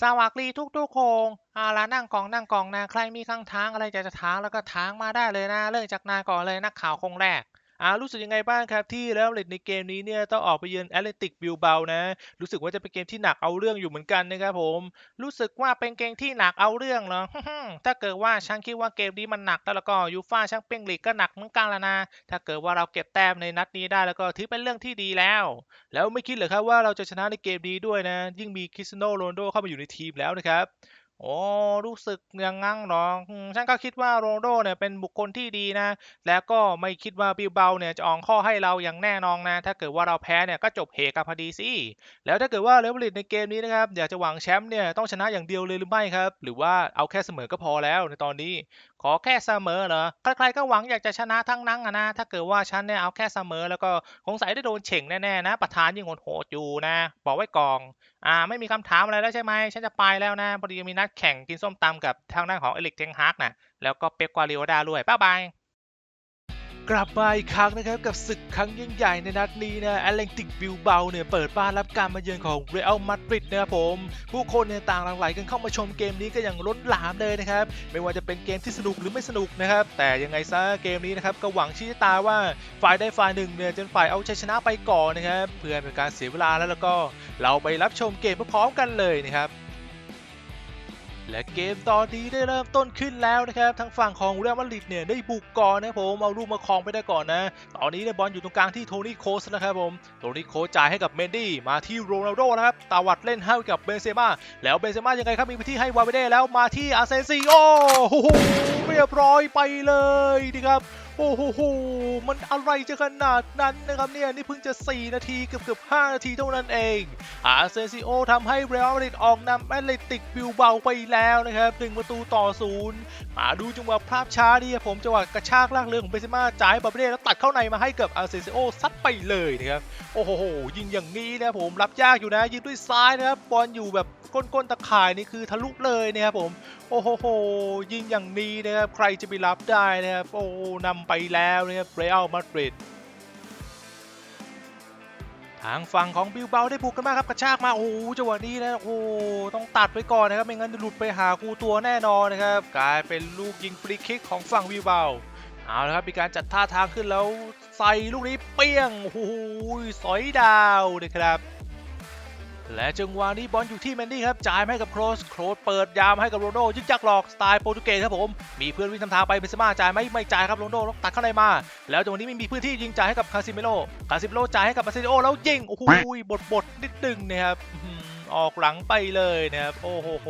สวัสดีทุกๆคงอาละนั่งกองนั่งกองนะใครมีคำถามอะไรจะจะถามแล้วก็ถามมาได้เลยนะ เริ่มจากนายก่อนเลยนักข่าวคงแรก อ่ารู้สึกยังไงบ้างครับ ที่แล้วเลดในเกมนี้เนี่ยต้องออกไปเยือนแอตเลติกบิลเบานะ รู้สึกว่าจะเป็นเกมที่หนักเอาเรื่องอยู่เหมือนกันนะครับผม รู้สึกว่าเป็นเกมที่หนักเอาเรื่องเหรอถ้าเกิดว่าฉันคิดว่าเกมนี้มันหนักแล้วก็ยูฟ่าช่างเป้งลีกก็หนักเหมือนกันละนะ ถ้าเกิดว่าเราเก็บแต้มในนัดนี้ได้แล้วก็ถือเป็นเรื่องที่ดีแล้ว แล้วไม่คิดเหรอครับว่าเราจะชนะในเกมนี้ด้วยนะ ยิ่งมีคริสโนโรนโดเข้ามาอยู่ในทีมแล้วนะครับ โอ้รู้สึกยังงั้งหรอฉันก็คิดว่าโรนโดเนี่ยเป็นบุคคลที่ดีนะ แล้วก็ไม่คิดว่าบิลเบาเนี่ยจะอองข้อให้เราอย่างแน่นอนนะ ถ้าเกิดว่าเราแพ้เนี่ยก็จบเหกันพอดีสิ แล้วถ้าเกิดว่าเลเวลิตในเกมนี้นะครับ อยากจะหวังแชมป์เนี่ยต้องชนะอย่างเดียวเลยหรือไม่ครับ หรือว่าเอาแค่เสมอก็พอแล้วในตอนนี้ ขอแค่เสมอเหรอ ใครๆก็หวังอยากจะชนะทั้งนั้นนะ ถ้าเกิดว่าฉันเนี่ยเอาแค่เสมอ แล้วก็สงสัยได้โดนเฉ่งแน่ๆนะประธานยิ่งโหดอยู่นะ บอกไว้ก่องอ่าไม่มีคำถามอะไรแล้วใช่ไหมฉันจะไปแล้วนะพอดีมีนัดแข่งกินส้มตำกับทางด้านของเอลิกเทงฮากนะแล้วก็เป๊กกวาริโอดาด้วยบ๊ายบาย กลับมาอีกครั้งนะครับกับศึกครั้งยิ่งใหญ่ในนัดนี้นะแอตเลติกบิลเบาเนี่ยเปิดบ้านรับการมาเยือนของเรอัลมาดริดนะครับผม ผู้คนเนี่ยต่างหลั่งไหลกันเข้ามาชมเกมนี้ก็อย่างล้นหลามเลยนะครับ ไม่ว่าจะเป็นเกมที่สนุกหรือไม่สนุกนะครับ แต่ยังไงซะเกมนี้นะครับก็หวังชี้ตาว่าฝ่ายใดฝ่ายหนึ่งเนี่ยจะเป็นฝ่ายเอาชัยชนะไปก่อนนะครับเพื่อเป็นการเสียเวลาแล้วแล้วก็เราไปรับชมเกมพร้อมกันเลยนะครับ และเกมตอนนี้ได้เริ่มต้นขึ้นแล้วนะครับทางฝั่งของเรอัลมาดริดเนี่ยได้บุกก่อนนะผมเอาลูกมาครองไปได้ก่อนนะ ตอนนี้เนี่ยบอลอยู่ตรงกลางที่โทนี่โคสนะครับผมโทนี่โคสจ่ายให้กับเมนดี้มาที่โรนัลโดนะครับตาวัดเล่นให้กับเบนเซม่าแล้วเบนเซม่ายังไงครับมีพื้นที่ให้วาเวเด้แล้วมาที่อาเซนซิโอโอ้โหเรียบร้อยไปเลยดีครับ โอ้โหโห มันอะไรจะขนาดนั้นนะครับเนี่ย นี่เพิ่งจะ 4 นาทีเกือบเกือบ5นาทีเท่านั้นเอง อาเซนซิโอทำให้เรอัลมาดริดออกนำแอตเลติกบิลเบาไปแล้วนะครับ1ประตูต่อศูนย์มาดูจังหวะภาพช้าดีครับผมจังหวะกระชากลากเรือของเบนเซม่าจ่ายให้บเบ้แล้วตัดเข้าในมาให้กับอาเซนซิโอซัดไปเลยนะครับ โอ้โห ยิงอย่างนี้นะผมรับยากอยู่นะ ยิงด้วยซ้ายนะครับบอลอยู่แบบ ก้นๆตะข่ายนี่คือทะลุเลยนะครับผมโอ้โหโหยิงอย่างนี้นะครับใครจะไปรับได้นะครับโอ้นำไปแล้วนะครับเรอัลมาดริดทางฝั่งของบิลเบาได้บุกกันมากครับกระชากมาโอ้จังหวะนี้นะโอ้ต้องตัดไว้ก่อนนะครับไม่งั้นจะหลุดไปหาคูตัวแน่นอนนะครับกลายเป็นลูกยิงฟรีคิกของฝั่งบิลเบาเอาละครับมีการจัดท่าทางขึ้นแล้วใส่ลูกนี้เปี้ยงโอ้โหสอยดาวนะครับ และจังหวะนี้บอลอยู่ที่แมนดี้ครับจ่ายให้กับโครสโครสเปิดยามให้กับโรนโดยึกยักหลอกสไตล์โปรตุเกสครับผมมีเพื่อนวิ่งทำทางไปเบนซม่าจ่ายไหมไม่จ่ายครับโรนโดตัดเข้าในมา แล้วจังหวะนี้ไม่มีพื้นที่ยิงจ่ายให้กับคาซิเมโลคาซิเมโลจ่ายให้กับมาเซโอแล้วยิงโอ้โหบดบดนิดนึงนะครับออกหลังไปเลยนะครับโอ้โห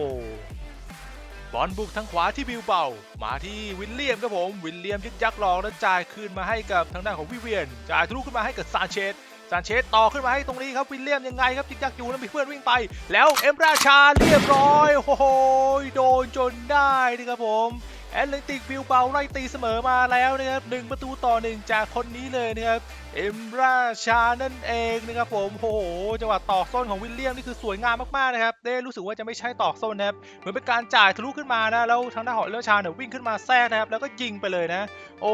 บอลบุกทางขวาที่บิลเบามาที่วิลเลียมครับผม วิลเลียมยึกยักหลอกแล้วจ่ายคืนมาให้กับทางด้านของวิเวียน จ่ายทะลุขึ้นมาให้กับซานเชส ซานเชสต่อขึ้นมาให้ตรงนี้ครับวิลเลียมยังไงครับจิกจักอยู่แล้วมีเพื่อนวิ่งไป แล้วเอ็มราชาเรียบร้อยโอ้โหโดนจนได้นะครับผม แอตเลติกบิลเบาไล่ตีเสมอมาแล้วนะครับหนึ่งประตูต่อหนึ่งจากคนนี้เลยนะครับเอ็มราชานั่นเองนะครับผมโอ้โหจังหวะตอกส้นของวิลเลียมนี่คือสวยงามมากๆนะครับได้รู้สึกว่าจะไม่ใช่ตอกส้นนะครับเหมือนเป็นการจ่ายทะลุขึ้นมานะแล้วทางด้านของเอลชาเนี่ยวิ่งขึ้นมาแทรกนะครับแล้วก็ยิงไปเลยนะ โอ้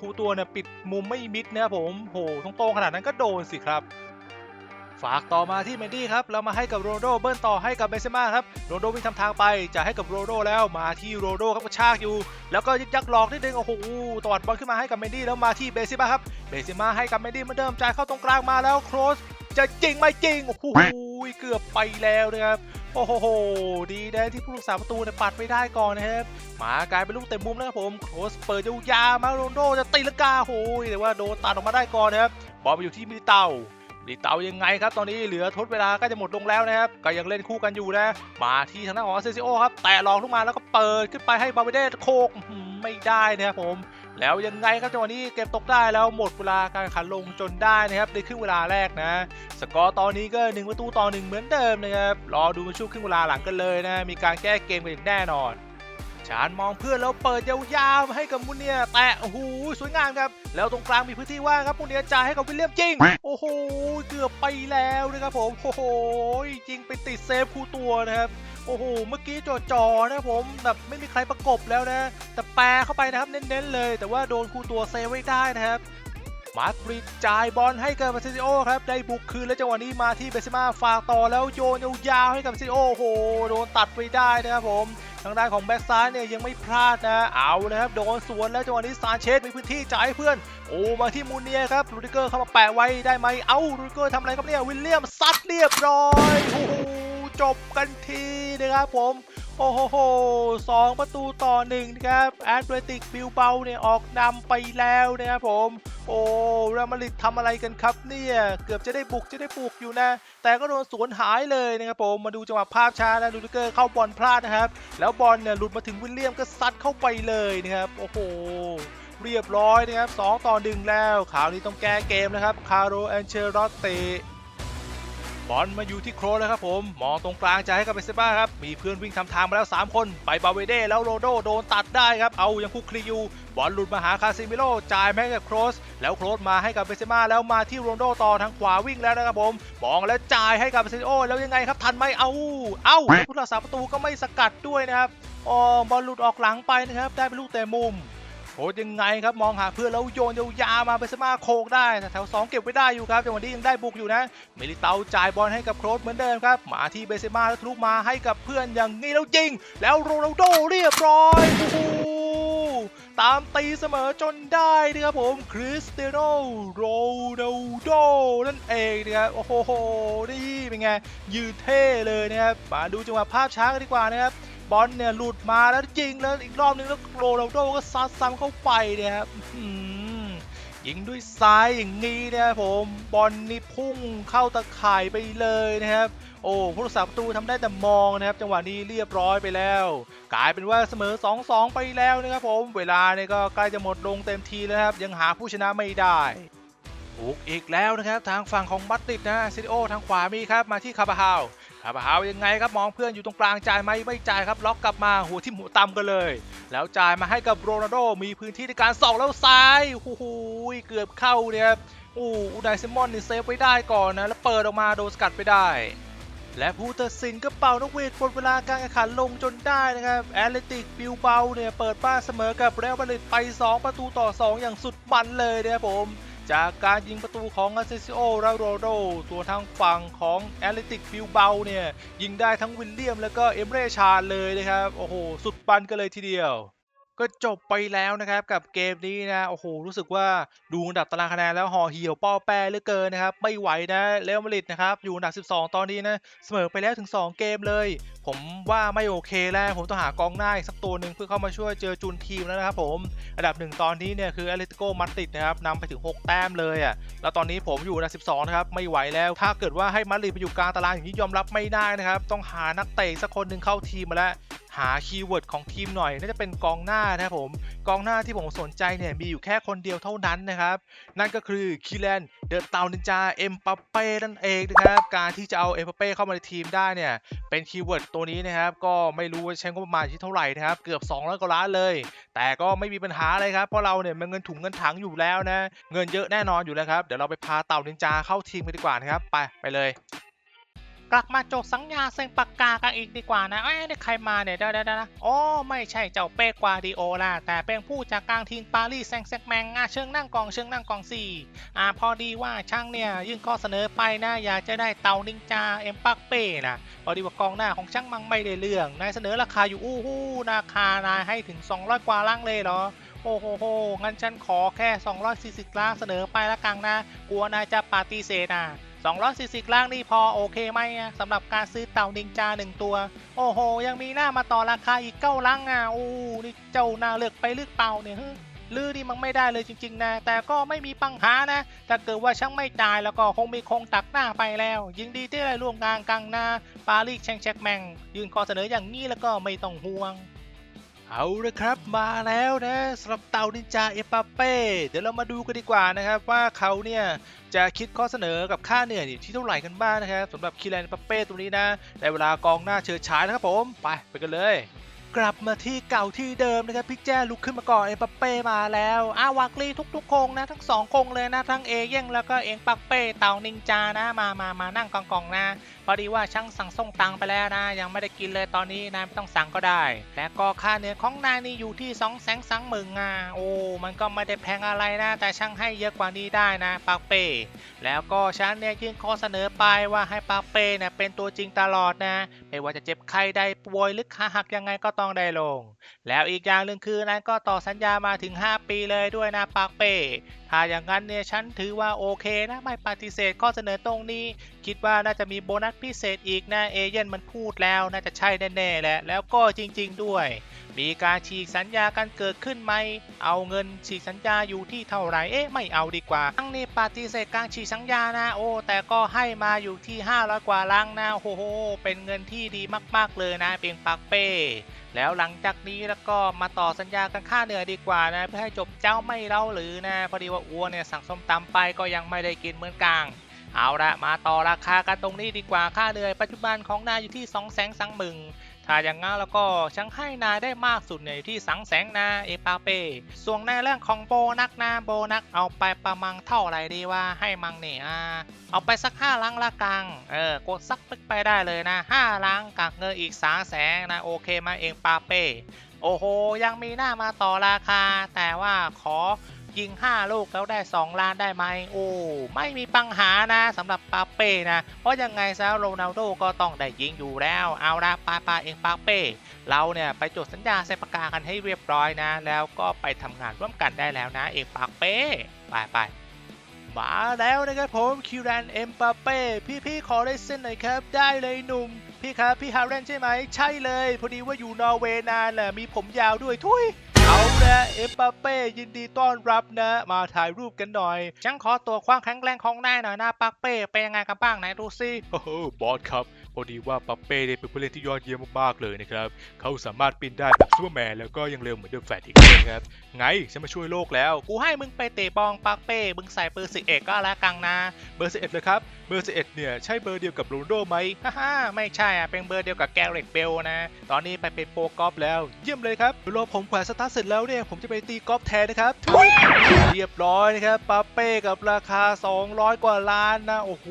ครูตัวเนี่ยปิดมุมไม่มิดนะครับผมโหตรงๆขนาดนั้นก็โดนสิครับ ฝากต่อมาที่เมนดี้ครับแล้วมาให้กับโรนลโดเบิ้ลต่อให้กับเบนเซม่าครับโรนลโดวิ่งทำทางไปจะให้กับโรนลโดแล้วมาที่โรนลโดครับกระชากอยู่ แล้วก็ยึกยักหลอกนิดนึงโอ้โหตวัดบอลขึ้นมาให้กับเมนดี้แล้วมาที่เบนเซม่าครับเบนเซม่าให้กับเมนดี้เหมือนเดิมจ่ายเข้าตรงกลางมาแล้วโครสจะจริงไม่จริงโอ้โหเกือบไปแล้วนะครับโอ้โห ดีนะที่ผู้รักษาประตูเนี่ยปัดไม่ได้ก่อนนะครับ มากลายเป็นลูกเต็มมุมนะครับผม โครสเปิดยาวๆมาโรนลโดจะตีลังกาโอ้ยแต่ว่าโดนตัดออกมาได้ก่อนนะครับ บอลไปอยู่ที่มิลิเตา ลิเตายังไงครับ ตอนนี้เหลือทดเวลาก็จะหมดลงแล้วนะครับ ก็ยังเล่นคู่กันอยู่นะ มาที่ทางด้านของเซซิโอครับ แตะหลอกลงมาแล้วก็เปิดขึ้นไปให้บาเบเดสโคกไม่ได้นะครับผม แล้วยังไงครับจังหวะนี้เกมตกได้แล้วหมดเวลาการขันลงจนได้นะครับในครึ่งเวลาแรกนะ สกอร์ตอนนี้ก็ 1 ประตูต่อ 1 เหมือนเดิมนะครับ รอดูช่วงครึ่งเวลาหลังกันเลยนะ มีการแก้เกมกันอย่างแน่นอน ชานมองเพื่อนแล้วเปิดยาวๆให้กับมุนเนียแตะโอ้โหสวยงามครับ แล้วตรงกลางมีพื้นที่ว่างครับมุนเนียจ่ายให้กับวิลเลียมจริง โอ้โหเกือบไปแล้วนะครับผมโอ้โหจริงไปติดเซฟคู่ตัวนะครับโอ้โห เมื่อกี้จอๆนะครับผมแบบไม่มีใครประกบแล้วนะ แต่แปรเข้าไปนะครับเน้นๆเลย แต่ว่าโดนคู่ตัวเซฟไว้ได้นะครับ มาร์กริดจ่ายบอลให้กับเบเซโอครับได้บุกคืนแล้วจังหวะนี้มาที่เบเซมาฝากต่อแล้วโยนยาวๆให้กับเบเซโอโอ้โหโดนตัดไปได้นะครับผมทางด้านของแบ็กซ้ายเนี่ยยังไม่พลาดนะ เอาเลยครับโดนสวนแล้วจังหวะนี้ซานเชสมีพื้นที่จ่ายให้เพื่อน โอ้มาที่มูเนียครับรูดิเกอร์เข้ามาแปะไว้ได้ไหมเอ้ารูดิเกอร์ทำอะไรครับเนี่ยวิลเลียมซัดเรียบร้อยโอ้โหจบกันทีนะครับผม โอ้โหสองประตูต่อหนึ่งนะครับแอตเลติกบิลเบาเนี่ยออกนำไปแล้วนะครับผม โอ้เรอัลมาดริดทำอะไรกันครับเนี่ยเกือบจะได้บุกจะได้ปลุกอยู่นะ แต่ก็โดนสวนหายเลยนะครับผมมาดูจังหวะภาพช้านะลูดิเกอร์เข้าบอลพลาดนะครับ แล้วบอลเนี่ยหลุดมาถึงวิลเลียมก็ซัดเข้าไปเลยนะครับโอ้โหเรียบร้อยนะครับ 2 ต่อ 1 แล้วข่าวนี้ต้องแก้เกมนะครับ คาร์โรแอนเชลรอตเต บอลมาอยู่ที่โครสแล้วครับผมมองตรงกลางจะให้กับเบเซบ้าครับมีเพื่อนวิ่งทำทางมาแล้ว 3 คน ไปบาเวเด้แล้วโรโดโดนตัดได้ครับเอายังคุกคลีอยู่บอลหลุดมาหาคาซิมิโลจ่ายแมาให้กับโครสแล้วโครสมาให้กับเบเซมาแล้วมาที่โรนโดต่อทางขวาวิ่งแล้วนะครับผมมองแล้วจ่ายให้กับเบเซโอแล้วยังไงครับทันไหมเอาเอาผู้รักษาประตูก็ไม่สกัดด้วยนะครับอ๋อบอลหลุดออกหลังไปนะครับได้เป็นลูกเตะมุม โคตรยังไงครับมองหาเพื่อนแล้วโยนยาวๆมาเบเซมาโคกได้แถวสองเก็บไว้ได้อยู่ครับจังหวะนี้ยังได้บุกอยู่นะเมลิเตาจ่ายบอลให้กับโครสเหมือนเดิมครับมาที่เบเซมาแล้วทะลุมาให้กับเพื่อนอย่างนี้แล้วยิง แล้วโรนัลโดเรียบร้อยโอ้โหตามตีเสมอจนได้นะครับผมคริสเตียโนโรนัลโดนั่นเองนะครับโอ้โหนี่เป็นไงยืนเท่เลยนะครับมาดูจังหวะภาพช้ากันดีกว่านะครับ บอลเนี่ยหลุดมาแล้วยิงแล้วอีกรอบนึงแล้วโรนัลโดก็ซัดซ้ำเข้าไปเนี่ยครับยิงด้วยซ้ายอย่างนี้นะครับผมบอลนี่พุ่งเข้าตะข่ายไปเลยนะครับ โอ้ผู้รักษาประตูทำได้แต่มองนะครับ จังหวะนี้เรียบร้อยไปแล้ว กลายเป็นว่าเสมอ 2-2 ไปแล้วนะครับผมเวลาเนี่ยก็ใกล้จะหมดลงเต็มทีแล้วครับ ยังหาผู้ชนะไม่ได้ถูกอีกแล้วนะครับ ทางฝั่งของมัดติดนะซิโอทางขวามีครับมาที่คาบาฮาว คาบาฮาวยังไงครับมองเพื่อนอยู่ตรงกลางจ่ายไหมไม่จ่ายครับ ล็อกกลับมาหัวทิ่มหัวตำกันเลย แล้วจ่ายมาให้กับโรนัลโดมีพื้นที่ในการส่องแล้วซ้ายโอ้โหเกือบเข้าเนี่ยครับโอ้อูไดซิมอนนี่เซฟไว้ได้ก่อนนะ แล้วเปิดออกมาโดนสกัดไปได้ และผู้ตัดสินก็เป่านกหวีดหมดเวลาการแข่งขันลงจนได้นะครับแอตเลติกบิลเบาเนี่ยเปิดบ้านเสมอกับเรอัลมาดริดไป 2 ประตูต่อ 2 อย่างสุดมันเลยนะครับผม จากการยิงประตูของอาเซซิโอและโรโดส่วนทางฝั่งของแอตเลติกฟิลเบลเนี่ย ยิงได้ทั้งวิลเลียม แล้วก็เอมเรชาเลยนะครับ โอ้โห สุดปันกันเลยทีเดียว ก็จบไปแล้วนะครับกับเกมนี้นะโอ้โหรู้สึกว่าดูอันดับตารางคะแนนแล้วห่อเหี่ยวป้อแปรเหลือเกินนะครับไม่ไหวนะเรอัลมาดริดนะครับอยู่อันดับ 12 ตอนนี้นะเสมอไปแล้วถึง 2 เกมเลย ผมว่าไม่โอเคแล้วผมต้องหากองหน้าอีกสักตัวหนึ่งเพื่อเข้ามาช่วยเจอจูนทีมแล้วนะครับผมอันดับหนึ่งตอนนี้เนี่ยคือแอตเลติโกมาดริดนะครับนำไปถึง 6 แต้มเลยอะแล้วตอนนี้ผมอยู่อันดับ 12 นะครับไม่ไหวแล้วถ้าเกิดว่าให้มาดริดไปอยู่กลางตารางอย่างนี้ยอมรับไม่ได้นะครับต้องหานักเตะสักคนหนึ่งเข้าทีมมาแล้วาคีย์เวิร์ดของทีมหน่อย น่าจะเป็นกองหน้านะครับผม กองหน้าที่ผมสนใจเนี่ยมีอยู่แค่คนเดียวเท่านั้นนะครับ นั่นก็คือคิแลนเดอะเตานินจาเอ็มปัปเป้นั่นเองนะครับ การที่จะเอาเอ็มปัปเป้เข้ามาในทีมได้เนี่ย เป็นคีย์เวิร์ดตัวนี้นะครับ ก็ไม่รู้ว่าใช้งบประมาณที่เท่าไหร่นะครับ เกือบ200กว่าล้านเลย แต่ก็ไม่มีปัญหาอะไรครับ เพราะเราเนี่ยมันเงินถุงเงินถังอยู่แล้วนะ เงินเยอะแน่นอนอยู่แล้วครับ เดี๋ยวเราไปพาเต่านินจาเข้าทีมกันดีกว่านะครับ ไปไปเลย กลับมาจดสัญญาเซ็นปากกากันอีกดีกว่านะเอ้ยนี่ใครมาเนี่ยเดี๋ยวเดี๋ยวนะอ๋อไม่ใช่เจ้าเป๊กวาดิโอล่ะแต่เป็นผู้จากกลางทีมปารีสแซงแซกแมงอะเชิงนั่งกองเชิงนั่งกองสี่อ่าพอดีว่าช่างเนี่ยยื่นข้อเสนอไปนะอยากจะได้เตานิงจาเอ็มปักเป้นะพอดีว่ากองหน้าของช่างมังไม่ได้เรื่องนายเสนอราคาอยู่อู้หู้ราคานายให้ถึง 200 กว่าล่างเลยเหรอโอ้โหโหงั้นฉันขอแค่ 240 ล้านเสนอไปละกันนะ กลัวนายจะปาฏิเสธอะ 240ล้านนี่พอโอเคไหมสำหรับการซื้อเต่านินจาหนึ่งตัว โอ้โห ยังมีหน้ามาต่อราคาอีกเก้าลังอะโอ้นี่เจ้าหน้าเลือกไปเลือกเปล่าเนี่ยฮลือนี่มันไม่ได้เลยจริง ๆ นะ แต่ก็ไม่มีปัญหานะ ถ้าเกิดว่าช่างไม่จ่ายแล้วก็คงมีคงตักหน้าไปแล้ว ยิงดีที่ได้ร่วมงานกันนะปารีสแชงแชกแมง ยืนข้อเสนออย่างนี้แล้วก็ไม่ต้องห่วง เอาละครับมาแล้วนะสำหรับเต่านินจาเอปาเป้เดี๋ยวเรามาดูกันดีกว่านะครับว่าเขาเนี่ยจะคิดข้อเสนอกับค่าเหนื่อยที่เท่าไหร่กันบ้างนะครับสำหรับคิแลนเอปาเป้ตัวนี้นะในเวลากองหน้าเชิดฉายนะครับผมไปไปกันเลย กลับมาที่เก่าที่เดิมนะครับพี่แจ้ลุกขึ้นมาก่อนเอ็มบัปเป้มาแล้วอาวากลีทุกๆคงนะทั้งสองคงเลยนะทั้งเอเย่งแล้วก็เอ็งปักเป้เต่านินจานะมามามานั่งกองกองๆนะพอดีว่าช่างสั่งส่งตังไปแล้วนะ ยังไม่ได้กินเลยตอนนี้นายไม่ต้องสั่งก็ได้ และก็ค่าเนื้อของนายนี่อยู่ที่สองแสนสังหมึงอะโอ้มันก็ไม่ได้แพงอะไรนะ แต่ช่างให้เยอะกว่านี้ได้นะปักเป้แล้วก็ฉันเนี่ยยื่นข้อเสนอไปว่าให้ปักเป้เนี่ยเป็นตัวจริงตลอดนะไม่ว่าจะเจ็บไข้ได้ป่วยหรือขาหักยังไงก็ต้องได้ลง แล้วอีกอย่างหนึ่งคือนายก็ต่อสัญญามาถึง 5 ปีเลยด้วยนะปากเป้ ถ้าอย่างนั้นเนี่ยฉันถือว่าโอเคนะไม่ปฏิเสธข้อเสนอตรงนี้คิดว่าน่าจะมีโบนัสพิเศษอีกนะเอเย่นมันพูดแล้วน่าจะใช่แน่ๆแหละแล้วก็จริง ๆ ด้วย มีการฉีกสัญญากันเกิดขึ้นไหม เอาเงินฉีกสัญญาอยู่ที่เท่าไหร่เอ๊ะไม่เอาดีกว่าทั้งนี้ปฏิเสธการฉีกสัญญานะโอ้แต่ก็ให้มาอยู่ที่500กว่าลังนะโอ้โหเป็นเงินที่ดีมาก ๆเลยนะเพียงปากเป้แล้วหลังจากนี้แล้วก็มาต่อสัญญากันค่าเหนื่อยดีกว่านะ เพื่อให้จบเจ้าไม่เล่าหรือนะพอดีว่าอ้วนเนี่ยสั่งส้มตำไปก็ยังไม่ได้กินเหมือนกัน เอาละมาต่อราคากันตรงนี้ดีกว่าค่าเหนื่อยปัจจุบันของนายอยู่ที่2 0 0 0 0สังหมึงถ้าอย่างงั้นแล้วก็ฉันให้นายได้มากสุดเนี่ยอยู่ที่สังแสงนาเอปาเป้ส่วนในเรื่องของโบนักนะโบนักเอาไปประมาณเท่าไหร่ดีว่าให้มังเนี่ยเอาไปสักห้าลังละกังเออกดสักไปได้เลยนะห้าลังกับเงินอีกสามแสนนะโอเคมาเองปาเป้โอ้โหยังมีหน้ามาต่อราคา แต่ว่าขอ ยิง 5 ลูกแล้วได้ 2 ล้านได้ไหมโอ้ไม่มีปัญหานะสำหรับปาเป้นะ เพราะยังไงซะโรนัลโดก็ต้องได้ยิงอยู่แล้ว เอาละปาปาเองปาเป้เราเนี่ยไปจดสัญญาเซ็นปากกากันให้เรียบร้อยนะ แล้วก็ไปทำงานร่วมกันได้แล้วนะ เองปาเป้ไปไปมาแล้วนะครับผมคิวรันเอ็มปาเป้พี่ๆขอได้เส้นหน่อยครับ ได้เลยหนุ่ม พี่ครับ พี่ฮาร์เรนใช่ไหม ใช่เลย พอดีว่าอยู่นอร์เวย์นานน่ะมีผมยาวด้วยทุย เอาละเอ็มปาเป้ยินดีต้อนรับนะ มาถ่ายรูปกันหน่อยฉันขอตัวความแข็งแรงของนายหน่อยนะปักเป้เป็นยังไงกันบ้างไหนดูสิโอ้โหบอสครับ พอดีว่าปัปเป้เนี่ยเป็นผู้เล่นที่ยอดเยี่ยมมากๆเลยนะครับ เขาสามารถปีนได้แบบซูเปอร์แมนแล้วก็ยังเร็วเหมือนเดอะแฟตอีกด้วยนะครับ ไงฉันมาช่วยโลกแล้ว กูให้มึงไปเตะบอลปักเป้ มึงใส่เบอร์สิเอกก็แล้วกังนะ เบอร์สิเอ็ดเลยครับ เบอร์สิเอ็ดเนี่ยใช่เบอร์เดียวกับโรนโดไหมฮ่าไม่ใช่อะ เป็นเบอร์เดียวกับแกเรตเบลนะ ตอนนี้ไปเป็นโปรกอล์ฟแล้ว เยี่ยมเลยครับรอผมแขวนสตาร์เสร็จแล้วเนี่ยผมจะไปตีกอล์ฟแทนนะครับเรียบร้อยนะครับปัปเป้กับราคา 200 กว่าล้านนะโอ้โห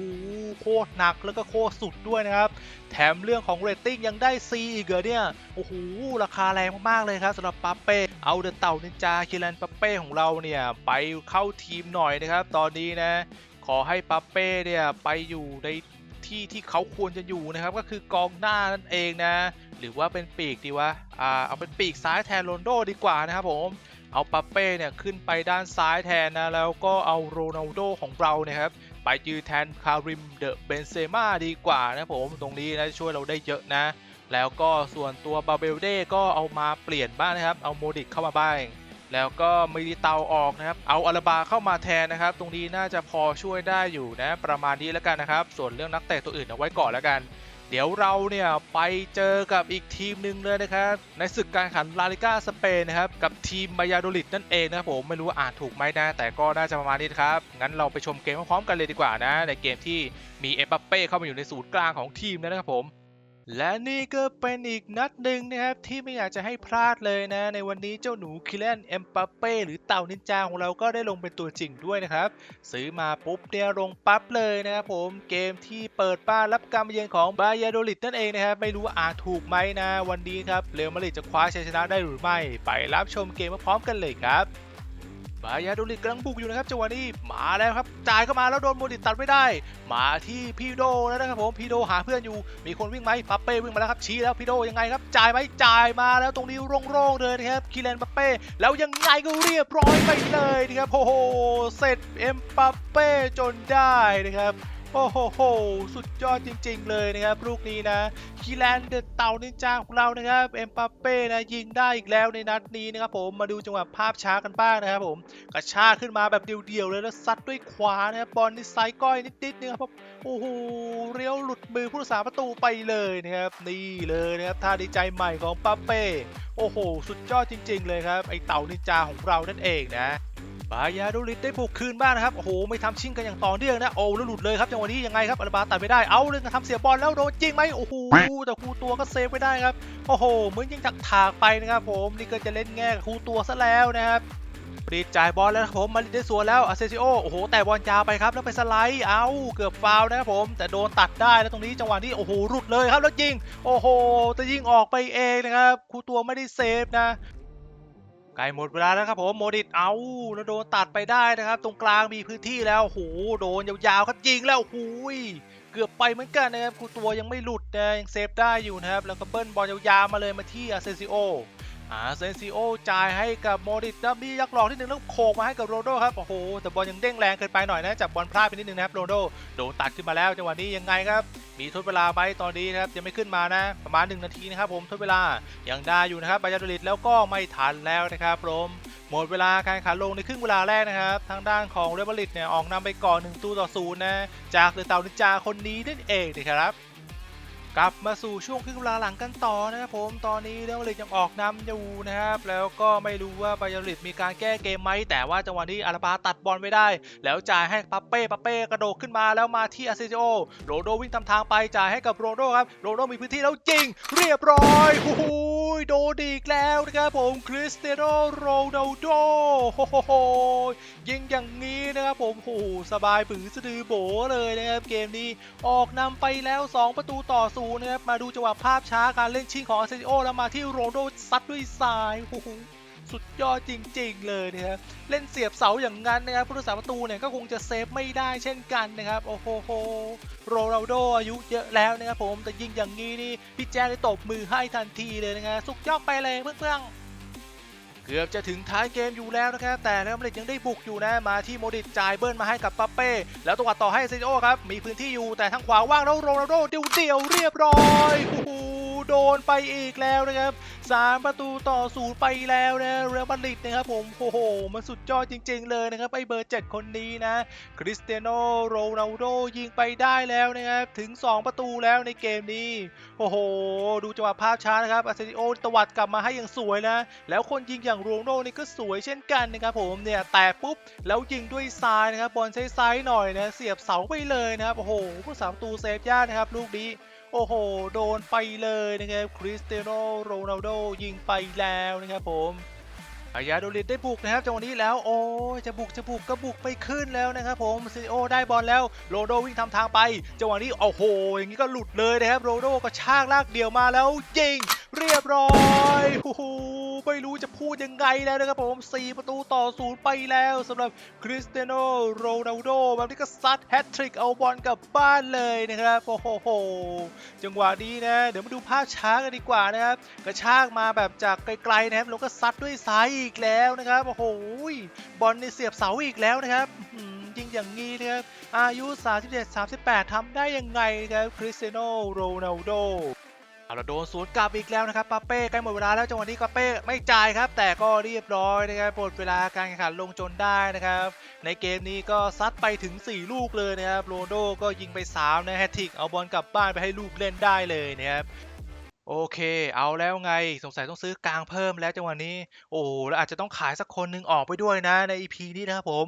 โคตรหนักแล้วก็โคตรสุดด้วยนะครับ แถมเรื่องของเรตติ้งยังได้ C อีกเหรอเนี่ย โอ้โห ราคาแรงมาก ๆ เลยครับสำหรับปัปเป้ เอาเดอะเต่านินจาคิรันปัปเป้ของเราเนี่ย ไปเข้าทีมหน่อยนะครับ ตอนนี้นะ ขอให้ปัปเป้เนี่ย ไปอยู่ในที่ที่เขาควรจะอยู่นะครับ ก็คือกองหน้านั่นเองนะ หรือว่าเป็นปีกดีวะอ่าเอาเป็นปีกซ้ายแทนโรนโดดีกว่านะครับผมเอาปัปเป้เนี่ยขึ้นไปด้านซ้ายแทนนะแล้วก็เอาโรนัลโดของเราเนี่ยครับ ไปยืนแทนคาริมเดอะเบนเซม่าดีกว่านะผมตรงนี้นะช่วยเราได้เยอะนะ แล้วก็ส่วนตัวบาเบลเด้ก็เอามาเปลี่ยนบ้างนะครับ เอาโมดิกเข้ามาบ้างแล้วก็มิลิเตาออกนะครับ เอาอาราบาเข้ามาแทนนะครับ ตรงนี้น่าจะพอช่วยได้อยู่นะ ประมาณนี้แล้วกันนะครับ ส่วนเรื่องนักเตะตัวอื่นเอาไว้ก่อนแล้วกัน เดี๋ยวเราเนี่ยไปเจอกับอีกทีมหนึ่งเลยนะครับในศึกการแข่งขันลาลิก้าสเปนนะครับกับทีมมายาโดลิดนั่นเองนะครับผมไม่รู้อ่านถูกไหมนะแต่ก็น่าจะประมาณนี้ครับงั้นเราไปชมเกมพร้อมๆกันเลยดีกว่านะ ในเกมที่มีเอปเป้เข้ามาอยู่ในศูนย์กลางของทีมนะครับผม และนี่ก็เป็นอีกนัดหนึ่งนะครับ ที่ไม่อยากจะให้พลาดเลยนะ ในวันนี้เจ้าหนูคิเลนเอ็มปัปเป้หรือเต่านินจาของเราก็ได้ลงเป็นตัวจริงด้วยนะครับ ซื้อมาปุ๊บเนี่ยลงปั๊บเลยนะครับผมเกมที่เปิดบ้ารับการมเยือนของบายาโดลิดนั่นเองนะครับ ไม่รู้ว่าอ่านถูกไหมนะ วันนี้ครับเรอัลมาดริดจะคว้าชัยชนะได้หรือไม่ ไปรับชมเกมพร้อมกันเลยครับ บายาโดลิดกำลังบุกอยู่นะครับจังหวะนี้มาแล้วครับ จ่ายเข้ามาแล้วโดนโมดิตัดไม่ได้ มาที่พีโดแล้วนะครับผมพีโดหาเพื่อนอยู่ มีคนวิ่งไหมปัปเป้วิ่งมาแล้วครับชี้แล้วพีโดยังไงครับ จ่ายไหมจ่ายมาแล้วตรงนี้โร่งๆเลยนะครับคิเลนปัปเป้แล้วยังไงก็เรียบร้อยไปเลยนะครับโอ้โหเสร็จเอ็มปัปเป้จนได้นะครับ โอ้โหโห สุดยอดจริง ๆ เลยนะครับ ลูกนี้นะคิแลนเดอะเต่านินจาของเรานะครับ เอ็มปัปเป้นะยิงได้อีกแล้วในนัดนี้นะครับผม มาดูจังหวะภาพช้ากันบ้างนะครับผม กระชากขึ้นมาแบบเดียวๆเลยแล้วซัดด้วยขวานะครับบอลนี่ไซก้อยนิดๆนะครับโอ้โหเลี้ยวหลุดมือผู้รักษาประตูไปเลยนะครับ นี่เลยนะครับท่าดีใจใหม่ของปัปเป้ โอ้โห สุดยอดจริง ๆ เลยครับ ไอเต่านินจาของเรานั่นเองนะ บายาโดลิดได้บุกคืนบ้างนะครับ โอ้โห ไม่ทำชิ่งกันอย่างต่อเนื่องนะ โอ้แล้วหลุดเลยครับจังหวะนี้ยังไงครับอาราบาตัดไม่ได้ เอาเลยนะทำเสียบอลแล้วโดนจริงไหมโอ้โห แต่ครูตัวก็เซฟไม่ได้ครับ โอ้โห เหมือนยิงจากถากไปนะครับผม นี่ก็จะเล่นแง่ครูตัวซะแล้วนะครับปรีดจ่ายบอลแล้วครับผม มาลิดได้สวนแล้วอาเซซิโอ โอ้โห แต่บอลยาวไปครับ แล้วไปสไลด์ เอาเกือบฟาวนะครับผม แต่โดนตัดได้แล้วตรงนี้จังหวะนี้โอ้โห หลุดเลยครับ แล้วยิง โอ้โห แต่ยิงออกไปเองนะครับครูตัวไม่ได้เซฟนะ กล้หมดเวลาแล้วครับผมโมดิตเอาแล้วโดนตัดไปได้นะครับ ตรงกลางมีพื้นที่แล้วโหโดนยาวๆครับยิงแล้วหูยเกือบไปเหมือนกันนะครับคูตัวยังไม่หลุดนะยังเซฟได้อยู่นะครับ แล้วก็เบิ้ลบอลยาวๆมาเลยมาที่อาเซซิโอ อาเซนซิโอจ่ายให้กับโมดิตแล้วมียักหลอกที่หนึ่งแล้วโขกมาให้กับโรนโดครับโอ้โหแต่บอลยังเด้งแรงเกินไปหน่อยนะจับบอลพลาดไปนิดนึงนะครับโรนโดโดนตัดขึ้นมาแล้วจังหวะนี้ยังไงครับมีทดเวลาไหมตอนนี้นะครับยังไม่ขึ้นมานะประมาณ 1 นาทีนะครับผมทดเวลายังได้อยู่นะครับบายาดลิดแล้วก็ไม่ทันแล้วนะครับผมหมดเวลาการข่งขันลงในครึ่งเวลาแรกนะครับ ทางด้านของเรเบลิดเนี่ยออกนำไปก่อน1ตัวต่อศูนย์นะจากเดอเต่านิจาคนนี้นั่นเองนะครับ กลับมาสู่ช่วงครึ่งเวลาหลังกันต่อนะครับผมตอนนี้เรอัลมาดริดยังออกนำอยู่นะครับ แล้วก็ไม่รู้ว่าบายาลิดมีการแก้เกมไหมแต่ว่าจังหวะนี้อาราบาตัดบอลไว้ได้ แล้วจ่ายให้ปาเป้ปาเป้กระโดดขึ้นมาแล้วมาที่อาเซซิโอโรโดวิ่งทำทางไปจ่ายให้กับโรโดครับโรโดมีพื้นที่แล้วจริง เรียบร้อยโยโดนอีกแล้วนะครับผมคริสเตียโนโรนัลโดโอ้โหยิงอย่างนี้นะครับผมโอ้โหสบายปือสะดือโบเลยนะครับเกมนี้ออกนำไปแล้ว 2 ประตูต่อศูนย์นะครับมาดูจังหวะภาพช้าการเล่นชิงของอาเซนิโอแล้วมาที่โรนลโดซัดด้วยซ้ายโอ้โห สุดยอดจริง ๆ เลยนะครับเล่นเสียบเสาอย่างนั้นนะครับผู้รักษาประตูเนี่ยก็คงจะเซฟไม่ได้เช่นกันนะครับโอ้โหโรนัลโดอายุเยอะแล้วนะครับผมแต่ยิงอย่างนี้นี่พี่แจ๊ได้ตบมือให้ทันทีเลยนะครับสุกยอดไปเลยเพื่อนๆเกือบจะถึงท้ายเกมอยู่แล้วนะครับแต่เรอัลมาดริดยังได้บุกอยู่นะมาที่โมดิตจ่ายเบิ้ลมาให้กับปัปเป้แล้วตัวต่อให้เซโอครับมีพื้นที่อยู่แต่ทางขวาว่างแล้วโรนัลโดเดียวเดียวเรียบร้อย โดนไปอีกแล้วนะครับ 3 ประตูต่อศูนย์ไปแล้วนะเรอัลมาดริดนะครับผมโอ้โห มันสุดยอดจริง ๆ เลยนะครับไอเบอร์ 7 คนนี้นะคริสเตียโนโรนัลโดยิงไปได้แล้วนะครับถึง 2 ประตูแล้วในเกมนี้โอ้โห ดูจังหวะภาพช้านะครับอาเซซิโอตวัดกลับมาให้อย่างสวยนะ แล้วคนยิงอย่างโรนัลโดนี่ก็สวยเช่นกันนะครับผมเนี่ยแต่ปุ๊บแล้วยิงด้วยซ้ายนะครับบอลใช้ๆหน่อยนะเสียบเสาไปเลยนะครับโอ้โหผู้สามประตูเซฟยากนะครับลูกนี้ โอ้โห โดนไปเลยนะครับคริสเตียโนโรนัลโดยิงไปแล้วนะครับผมอายาโดลิดได้บุกนะครับจังหวะนี้แล้วโอ้จะบุกจะบุกก็บุกไปขึ้นแล้วนะครับผมซีโอได้บอลแล้วโรโดวิ่งทำทางไปจังหวะนี้โอ้โห อย่างนี้ก็หลุดเลยนะครับโรโดก็ชากลากเดี่ยวมาแล้วยิง เรียบร้อยโอ้โห ไม่รู้จะพูดยังไงแล้วนะครับผม 4 ประตูต่อศูนย์ไปแล้วสำหรับคริสเตียโนโรนัลโดแบบนี้ก็ซัดแฮตทริกเอาบอลกลับบ้านเลยนะครับ โอ้โห จังหวะนี้นะ เดี๋ยวมาดูภาพช้ากันดีกว่านะครับ กระชากมาแบบจากไกลๆนะครับแล้วก็ซัดด้วยซ้ายอีกแล้วนะครับ โอ้โห บอลในเสียบเสาอีกแล้วนะครับอื้อหือยิงอย่างนี้นะครับอายุ 37-38ทำได้ยังไงครับคริสเตียโนโรนัลโด เอาละโดนสวนกลับอีกแล้วนะครับปาเป้ใกล้หมดเวลาแล้วจังหวะนี้ปาเป้ไม่จ่ายครับ แต่ก็เรียบร้อยนะครับหมดเวลาการแข่งขันลงจนได้นะครับ ในเกมนี้ก็ซัดไปถึง 4 ลูกเลยนะครับโรนโดก็ยิงไป3นะแฮตทริกเอาบอลกลับบ้านไปให้ลูกเล่นได้เลยนะครับโอเค เอาแล้วไง สงสัยต้องซื้อกลางเพิ่มแล้วจังหวะนี้ โอ้แล้วอาจจะต้องขายสักคนหนึ่งออกไปด้วยนะใน EP นี้นะครับผม